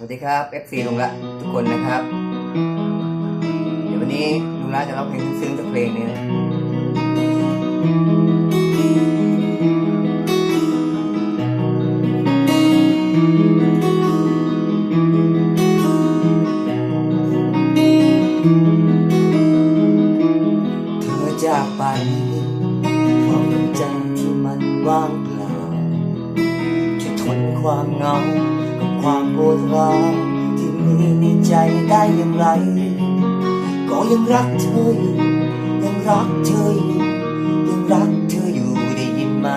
สวัสดีครับ FC ลุงละทุกคนนะครับ เดี๋ยววันนี้ลุงละจะร้องเพลงซึ้งๆสักเพลงนึงนะเธอจากไปพร้อมกับใจที่มันว่างเปล่าจะทนความเหงา ความปวดร้าวที่มีในใจได้อย่างไร ก็ยังรักเธออยู่ยังรักเธออยู่ยังรักเธออยู่ได้ยินไหม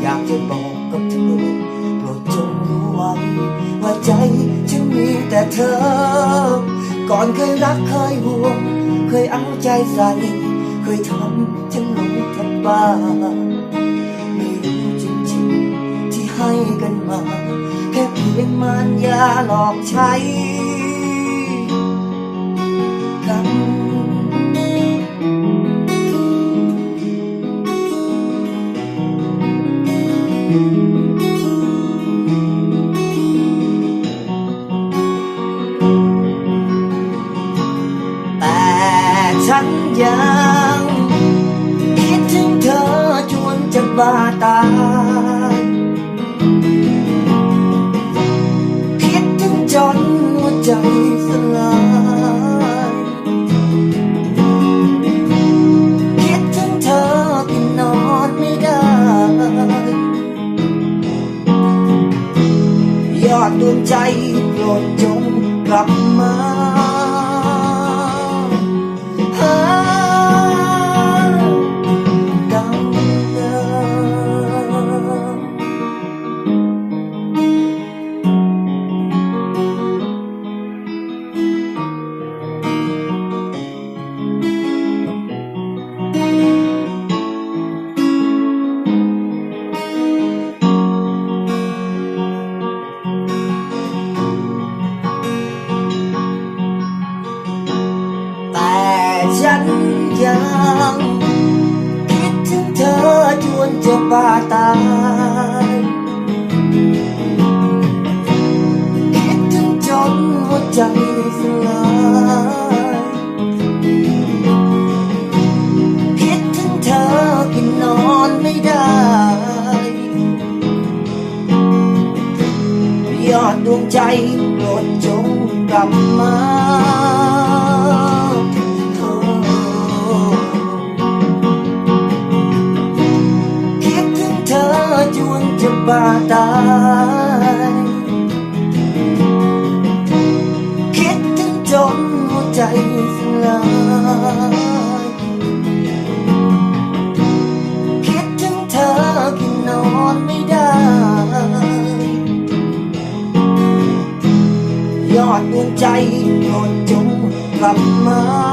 อยากจะบอกกับเธอโปรดจงรู้ไว้ว่าใจฉันมีแต่เธอ ก่อนเคยรักเคยห่วง เคยเอาใจใส่เคยทำฉันหลงทบบ้าไม่รู้จริงๆที่ให้กันมา มารยาหลอกใช้กันแต่ฉันยังคิดถึงเธอจนจะบ้าตาย สลายคิดถึงเธอที่นอนไม่ได้ ยอดดวงใจโปรดจงกลับมา ยังคิดถึงเธอจนจะบ้าตาย คิดถึงจนหัวใจสลายคิดถึงเธอกินนอนไม่ได้ ยอดดวงใจโปรดจงกลับมา บ้าตาย คิดถึงจนหัวใจสลายคิดถึงเธอกินนอนไม่ได้ ยอดดวงใจโปรดจงกลับมา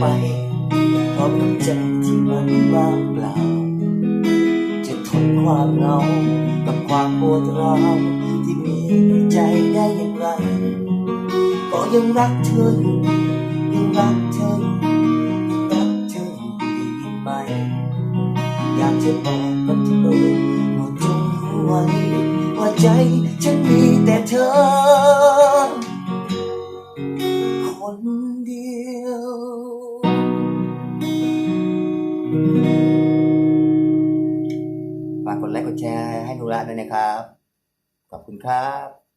ไปพร้อมกับใจที่มันว่างเปล่า จะทนความเหงากับความปวดร้าวที่มีในใจได้อย่างไร ก็ยังรักเธออยู่ ยังรักเธออยู่ยังรักเธออยู่ด้ยินไหมอยากจะบอกกับเธอ ใจ ฉันมีแต่เธอ คนเดียว ฝากกดไลค์กดแชร์ให้หนูละด้วยนะครับ ขอบคุณครับ